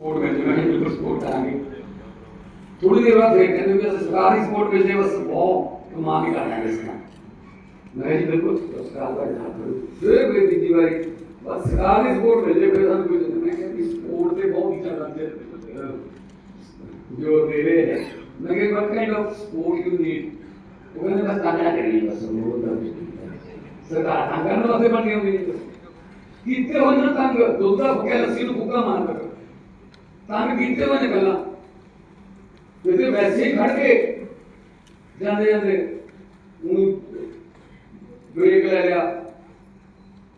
Support ਮਿਲ ਜਾਣਾ ਬਿਲਕੁਲ support ਕਰਾਂਗੇ। ਥੋੜੀ ਦੇਰ ਬਾਅਦ ਫਿਰ ਕਹਿੰਦੇ ਵੀ ਸਰਕਾਰੀ ਸਪੋਰਟ ਮਿਲ ਬਸ ਬਹੁਤ ਕਮਾਲ ਹੀ ਕਰ ਲਾਂਗੇ ਇਸ ਮੈਂ ਜੀ ਬਿਲਕੁਲ ਸਰਕਾਰ ਦਾ ਜਨਾਬ ਫਿਰ ਵੀ ਤੀਜੀ ਵਾਰੀ, ਬਸ ਸਰਕਾਰੀ ਸਪੋਰਟ ਮਿਲ ਫਿਰ ਸਾਨੂੰ ਕੋਈ ਮੈਂ ਕਿਹਾ ਵੀ ਸਪੋਰਟ ਤੇ ਬਹੁਤ ਜ਼ਿਆਦਾ ਜੋ ਦੇ ਰਹੇ ਹੈ। ਮੈਂ ਕਿਹਾ what kind of support you need ਉਹ ਕਹਿੰਦੇ ਬਸ ਤਾਂ ਕਰੀ ਬਸ ਉਹ ਤਾਂ ਸਰਕਾਰ ਤਾਂ ਕਰਨ ਵਾਸਤੇ ਬਣੀ ਹੋਈ ਹੈ। ਕੀਤੇ ਨਾ ਤੰਗ, ਦੁੱਧ ਦਾ ਲੱਸੀ ਨੂੰ ਫੁੱਕਾ ਮਾਰ ਕਰ ਤੰਗ ਕੀਤੇ ਹੋਏ ਨੇ ਪਹਿਲਾਂ ਕਿਤੇ ਵੈਸੇ ਹੀ ਖੜ ਕੇ ਜਾਂਦੇ ਜਾਂਦੇ ਉਹ ਬ੍ਰੇਕ ਲੈ ਲਿਆ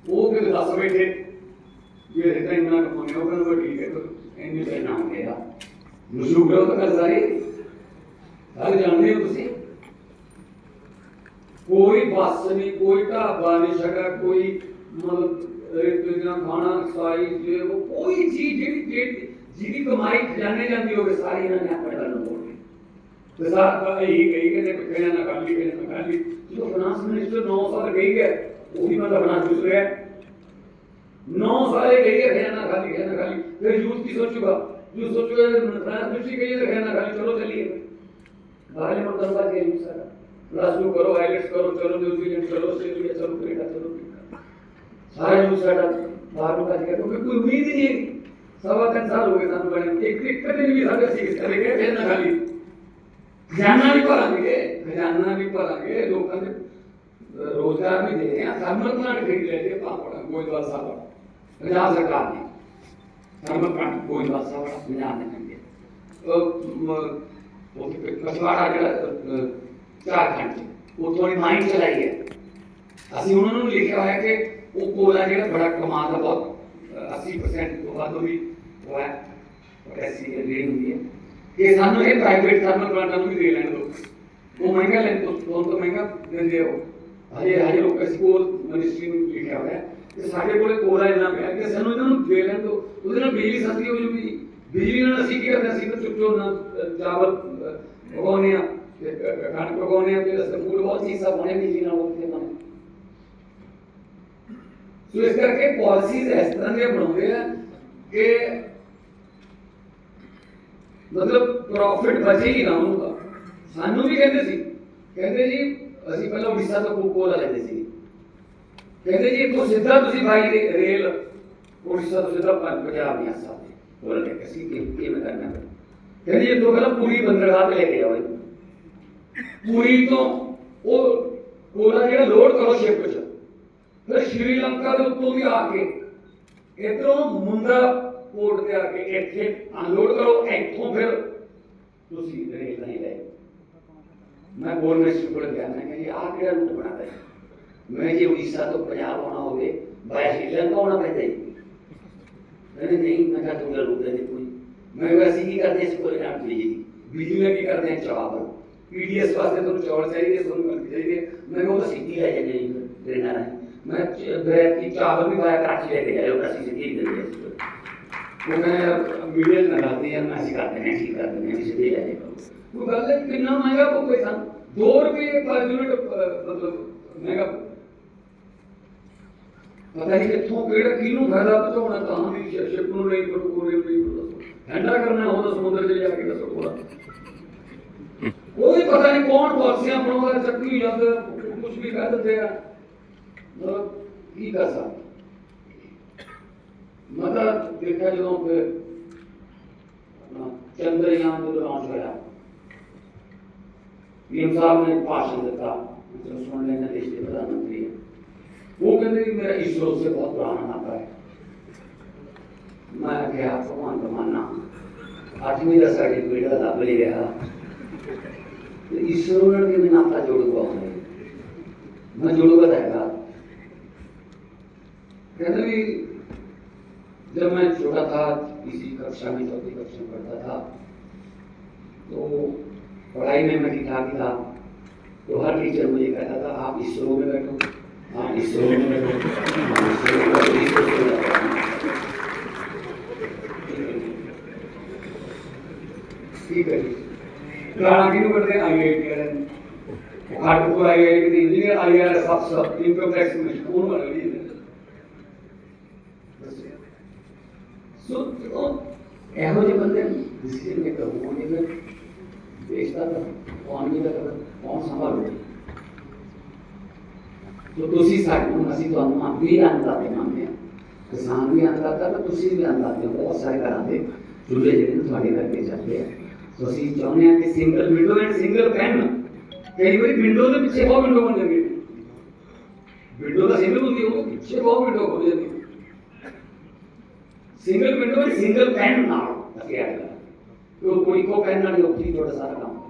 ਉਹ ਕਿਤੇ ਦੱਸ ਬੈਠੇ ਵੀ ਇਹ ਤਾਂ ਇੰਨਾ ਕਮਾਉਣੇ ਉਹ ਕਹਿੰਦਾ ਵੀ ਠੀਕ ਹੈ ਤਾਂ ਇੰਨੀ ਤਾਂ ਨਾ ਹੋਵੇਗਾ ਮਸ਼ਹੂਰ ਹੈ ਉਹ ਤਾਂ ਗੱਲ ਸਾਰੀ ਸਾਰੇ ਜਾਣਦੇ ਹੋ ਤੁਸੀਂ ਕੋਈ ਬੱਸ ਨਹੀਂ ਕੋਈ ਢਾਬਾ ਨਹੀਂ ਛਕਾ ਕੋਈ ਮਤਲਬ ਰੇਤੇ ਦਾ ਖਾਣਾ ਸਾਈ ਜੇ ਉਹ ਕੋਈ ਚੀਜ਼ ਜਿਹੜੀ ਜਿਹੜੀ ਜਿਹਦੀ ਕਮਾਈ ਖਜ਼ਾਨੇ ਜਾਂਦੀ ਹੋਵੇ ਸਾਰੀ ਇਹਨਾਂ ਨੇ ਆਪਣੇ ਵੱਲੋਂ ਮੋੜੀ ਤੇ ਸਾਰਾ ਇਹੀ ਕਹੀ ਕਿ ਨੇ ਕਿਹਨਾਂ ਨਾ ਕਰ ਲਈ ਕਿਹਨਾਂ ਨਾ ਕਰ ਲਈ ਜਦੋਂ ਫਾਈਨਾਂਸ ਮਿਨਿਸਟਰ 9 ਸਾਲ ਗਈ ਹੈ ਉਹ ਵੀ ਮਤਲਬ ਫਾਈਨਾਂਸ ਮਿਨਿਸਟਰ ਹੈ 9 ਸਾਲੇ ਗਈ ਹੈ ਖਜ਼ਾਨਾ ਖਾਲੀ ਖਜ਼ਾਨਾ ਖਾਲੀ ਫਿਰ ਯੂਥ ਕੀ ਸੋਚੂਗਾ ਯੂਥ ਸੋਚੂਗਾ ਫਾਈਨਾਂਸ ਮਿਨਿਸਟਰ ਗਈ ਹੈ ਖਜ਼ਾਨਾ ਖਾਲੀ ਚਲੋ ਚੱਲੀਏ ਬਾਹਰ ਮਤਲਬ ਬਾਤ ਇਹ ਨਹੀਂ ਸਾਰਾ प्लस टू करो आईलेट्स करो चलो न्यूजीलैंड चलो ऑस्ट्रेलिया चलो कनाडा चलो सारे यूज साडा बाहर का जिक्र क्योंकि कोई उम्मीद ही नहीं है सवा तीन साल हो गए एक एक भी सारे सीख फिर ना खाली। खजाना भी खजाना भी लोगों ने रोज़गार भी दे रहे हैं थर्मल प्लांट खरीद लेते गोइंदवाल साहब पंजाब सरकार ने। थर्मल प्लांट गोइंदवाल साहब पंजाब ने खरीदे जरा झारखंड वो तो थोड़ी तो माइंड चलाई है। असं उन्होंने लिखा है कि वो कोला जो बड़ा कमाल का बहुत। 80% ਦੋਹਾਂ ਤੋਂ ਵੀ ਉਹ ਹੈ ਕੈਸੀ ਲੀਡ ਹੁੰਦੀ ਹੈ ਇਹ ਸਾਨੂੰ ਇਹ ਪ੍ਰਾਈਵੇਟ ਥਰਮਲ ਪਲਾਂਟਾਂ ਨੂੰ ਵੀ ਦੇ ਲੈਣ ਦੋ ਉਹ ਮਹਿੰਗਾ ਲੈਣ ਤੋਂ ਲੋਨ ਤੋਂ ਮਹਿੰਗਾ ਦਿੰਦੇ ਹੋ ਹਜੇ ਹਜੇ ਲੋਕ ਕੋਲ ਮਿਨਿਸਟਰੀ ਨੂੰ ਲਿਖਿਆ ਹੋਇਆ ਤੇ ਸਾਡੇ ਕੋਲੇ ਕੋਲਾ ਇੰਨਾ ਪਿਆ ਕਿ ਸਾਨੂੰ ਇਹਨਾਂ ਨੂੰ ਦੇ ਲੈਣ ਦੋ ਉਹਦੇ ਨਾਲ ਬਿਜਲੀ ਸਸਤੀ ਹੋ ਜੂਗੀ ਬਿਜਲੀ ਨਾਲ ਅਸੀਂ ਕੀ ਕਰਦੇ ਅਸੀਂ ਤਾਂ ਚੁੱਪ ਨਾ ਚਾਵਲ ਉਗਾਉਂਦੇ ਆ ਕਣਕ ਉਗਾਉਂਦੇ ਆ ਤੇ ਅਸਲ ਮੂਲ ਬਹੁਤ ਚੀਜ਼ਾਂ ਬਣੇ ਬਿਜਲੀ ਨਾਲ ਉਹਦੇ ਨਾਲ ਸੋ ਇਸ ਕਰਕੇ ਪਾਲਿਸੀਜ਼ ਇਸ ਤਰ੍ਹਾਂ ਦੀਆਂ ਬਣਾਉਂਦੇ ਆ ਕਿ ਮਤਲਬ ਪ੍ਰੋਫਿਟ ਬਚੇ ਹੀ ਨਾ ਹੋਊਗਾ। ਸਾਨੂੰ ਵੀ ਕਹਿੰਦੇ ਸੀ, ਕਹਿੰਦੇ ਜੀ, ਅਸੀਂ ਪਹਿਲਾਂ ਉੜੀਸਾ ਤੋਂ ਕੋਕੋਲਾ ਲੈਂਦੇ ਸੀ। ਕਹਿੰਦੇ ਜੀ, ਇੱਥੋਂ ਸਿੱਧਾ ਤੁਸੀਂ ਭਾਈ ਰੇਲ ਉੜੀਸਾ ਤੋਂ ਸਿੱਧਾ ਪੰਜਾਬ ਨਹੀਂ ਆ ਸਕਦੇ ਬੋਲਦੇ ਕਿ ਅਸੀਂ ਕਿ ਕਿਵੇਂ ਕਰਨਾ? ਕਹਿੰਦੇ ਜੀ, ਇੱਥੋਂ ਪਹਿਲਾਂ ਪੂਰੀ ਬੰਦਰਗਾਹ ਤੇ ਲੈ ਕੇ ਜਾਓ ਪੂਰੀ ਤੋਂ ਉਹ ਕੋਲਾ ਜਿਹੜਾ ਲੋਡ ਕਰੋ ਸ਼ਿਪ 'ਚ। ਫਿਰ ਸ਼੍ਰੀਲੰਕਾ ਦੇ ਉੱਤੋਂ ਦੀ ਆ ਕੇ ਇਧਰੋਂ ਮੁੰਦਰਾ ਪੋਰਟ ਤੇ ਆ ਕੇ ਇੱਥੇ ਅਨਲੋਡ ਕਰੋ ਇੱਥੋਂ ਫਿਰ ਤੁਸੀਂ ਰੇਲ ਨਹੀਂ ਲੈ ਮੈਂ ਬੋਲ ਮਿਸਟਰ ਕੋਲ ਗਿਆ ਮੈਂ ਕਿਹਾ ਜੀ ਆਹ ਕਿਹੜਾ ਰੂਟ ਬਣਾਦਾ ਹੈ ਮੈਂ ਜੇ ਉੜੀਸਾ ਤੋਂ ਪੰਜਾਬ ਆਉਣਾ ਹੋਵੇ ਬਾਈ ਸ਼੍ਰੀਲੰਕਾ ਆਉਣਾ ਪੈਂਦਾ ਜੀ ਕਹਿੰਦੇ ਨਹੀਂ ਮੈਂ ਕਿਹਾ ਤੁਹਾਡਾ ਰੂਟ ਹੈ ਨਹੀਂ ਕੋਈ ਮੈਂ ਕਿਹਾ ਅਸੀਂ ਕੀ ਕਰਦੇ ਇਸ ਕੋਲ ਨਾਮ ਜੀ ਬਿਜਲੀ ਨਾਲ ਕੀ ਕਰਦੇ ਹਾਂ ਚਾਵਲ ਪੀਡੀਐਸ ਵਾਸਤੇ ਤੁਹਾਨੂੰ ਚੌਲ ਚਾਹੀਦੇ ਤੁਹਾਨੂੰ ਕਣਕ ਚਾਹੀਦੀ ਹੈ। ਮੈਂ ਕਿਹਾ ਉਹ ਤਾਂ ਸਿੱਧੀ ਲੈ ਜਾਂਦੇ ਜੀ ਟ੍ਰੇਨਾਂ ਰਾਹੀਂ ਮੈਂ ਬ੍ਰੈਡ ਕੀ ਚਾਵਲ ਵੀ ਬਾਇਆ ਕਰਾਚੀ ਲੈ ਕੇ ਜਾਇਓ ਅਸੀਂ ਸਿੱਧੀ ਦਿੰਦੇ ਹਾਂ ਇਸ ਕੋਲ। ਉਹ ਮੈਂ ਮੀਡੀਆ ਨਾਲ ਦੱਸਦੇ ਯਾਰ ਮੈਂ ਅਸੀਂ ਕਰਦੇ ਨੇ ਕੀ ਕਰਦੇ ਨੇ ਅਸੀਂ ਸਿੱਧੀ ਲੈ ਜਾਇਓ ਉਹ ਗੱਲ ਹੈ ਕਿ ਕਿੰਨਾ ਮਹਿੰਗਾ ਕੋਈ ਸਾਨੂੰ 2 ਰੁਪਏ ਪਰ ਯੂਨਿਟ ਮਤਲਬ ਮਹਿੰਗਾ ਪਤਾ ਨਹੀਂ ਕਿੱਥੋਂ ਕਿਹੜਾ ਕਿਹਨੂੰ ਫਾਇਦਾ ਪਹੁੰਚਾਉਣਾ ਤਾਂ ਵੀ ਸ਼ਿਪ ਨੂੰ ਨਹੀਂ ਕਰੋ ਕੋਰੇ ਨਹੀਂ ਕਰੋ ਹੈਂਡਾ ਕਰਨਾ ਉਹ ਤਾਂ ਸਮੁੰਦਰ 'ਚ ਜਾ ਕੇ ਦੱਸੋ ਕੋਲਾ ਕੋਈ ਪਤਾ ਨਹੀਂ ਕੌਣ ਪਾਲਸੀਆਂ ਬਣਾਉਂਦਾ ਚੱਕੀ ਜਾਂਦਾ ਕੁਝ ਵੀ ਕਹਿ ਦਿੰਦੇ ਆ मतलब की मगर मतलब देखा जो तो चंद्रयान को तो लॉन्च पीएम साहब ने भाषण दिता मतलब सुन लेने देश के प्रधानमंत्री वो कहते कि मेरा इसरो से बहुत पुराना नाता है। मैं क्या भगवान का मानना अज मेरा सर्टिफिकेट का लाभ ले रहा। इसरो ने भी नाता जोड़ मैं बताएगा कहते भी जब मैं छोटा था इसी कक्षा में चौथी कक्षा में पढ़ता था तो पढ़ाई में मैं ठीक ठाक था तो हर टीचर मुझे कहता था आप हाँ इसरो में बैठो में बैठो, इसरो में बैठो। ठीक है गाना किनु करते हैं आईआईटी वाले खाटपुर आईआईटी के इंजीनियर आईआर सब सब इनकम टैक्स में कौन रही है? सो ਇਹੋ ਜਿਹੇ ਬੰਦੇ ਡਿਸੀਜਨ ਮੇਕਰ ਹੋਣਗੇ ਫਿਰ ਦੇਸ਼ ਦਾ ਇਕਨੋਮੀ ਦਾ ਕੌਣ ਸੰਭਾਲੂਗਾ ਜੋ ਤੁਸੀਂ ਸਾਨੂੰ ਅਸੀਂ ਤੁਹਾਨੂੰ ਆਪ ਵੀ ਅੰਦਾਜ਼ੇ ਮੰਨਦੇ ਹਾਂ ਕਿਸਾਨ ਵੀ ਅੰਦਾਜ਼ਾ ਤਾਂ ਤੁਸੀਂ ਵੀ ਅੰਦਾਜ਼ੇ ਹੋ ਬਹੁਤ ਸਾਰੇ ਘਰਾਂ ਦੇ ਚੁੱਲ੍ਹੇ ਜਿਹੜੇ ਨੇ ਤੁਹਾਡੇ ਕਰਕੇ ਚੱਲਦੇ ਆ ਸੋ ਅਸੀਂ ਚਾਹੁੰਦੇ ਹਾਂ ਕਿ single window and single pan ਕਈ ਵਾਰੀ ਵਿੰਡੋ ਦੇ ਪਿੱਛੇ ਬਹੁਤ ਵਿੰਡੋ ਬਣ ਜਾਂਦੀ ਵਿੰਡੋ ਦਾ ਸਿੰਗਲ ਹੁੰਦੀ ਹੈ ਉਹ ਪਿੱਛੇ ਬਹੁਤ ਵਿੰਡੋ ਹੋ ਜਾਂਦੀ सिंगल विंडो में सिंगल पैन ना हो तो कोई को पैन ना हो फ्री थोड़ा सारा काम हो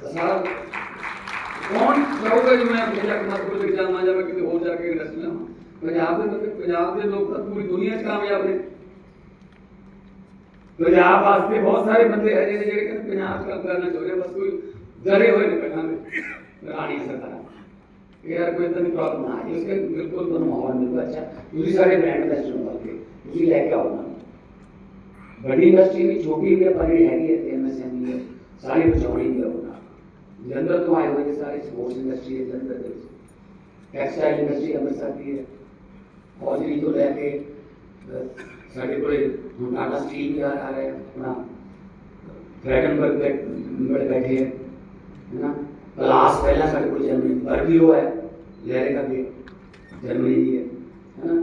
तो सारा कौन कहोगे जो मैं भेजा मत बोल के जान माजा में हो जाके रस में पंजाब के लोग पंजाब के लोग तो पूरी दुनिया से कामयाब है पंजाब तो वास्ते बहुत सारे बंदे है जेड़े जेड़े कहंदे पंजाब का करना छोड़े बस कोई डरे हुए नहीं पंजाब में रानी सरकार। यार कोई इतनी प्रॉब्लम ना आई उसके बिल्कुल तो माहौल बिल्कुल अच्छा दूसरी सारे ब्रांड बेस्ट होंगे ਬ੍ਰਾਂਡ ਦਾ ਚੁਣੋ ਕਰਕੇ ਤੁਸੀਂ ਲੈ ਕੇ ਆਓ ਨਾ ਬੜੀ ਇੰਡਸਟਰੀ ਵੀ ਛੋਟੀ ਵੀ ਪਰ ਜਿਹੜੀ ਹੈਗੀ ਹੈ ਐਮਐਸਐਮਈ ਹੈ ਸਾਰੀ ਬਚਾਉਣੀ ਵੀ ਹੋਣਾ ਜਲੰਧਰ ਤੋਂ ਆਏ ਹੋਏ ਨੇ ਸਾਰੇ ਸਪੋਰਟਸ ਇੰਡਸਟਰੀ ਹੈ ਜਲੰਧਰ ਦੇ ਵਿੱਚ ਟੈਕਸਟਾਈਲ ਇੰਡਸਟਰੀ ਅੰਮ੍ਰਿਤਸਰ ਦੀ ਹੈ ਹੌਜਰੀ ਤੋਂ ਲੈ ਕੇ ਅਹ, ਸਾਡੇ ਕੋਲੇ ਹੁਣ ਟਾਟਾ ਸਟੀਲ ਵੀ ਆ ਆ ਰਿਹਾ ਹੈ ਆਪਣਾ ਡਰੈਗਨਬਰਗ ਬੈਠ ਬੈਠੇ ਹੈ ਹੈ ਨਾ ਕਲਾਸ ਪਹਿਲਾਂ ਸਾਡੇ ਕੋਲ ਜਰਮਨੀ ਬਰਗੀਓ ਹੈ ਲਹਿਰੇਗਾ ਵੀ ਜਰਮਨੀ ਦੀ ਹੈ ਹੈ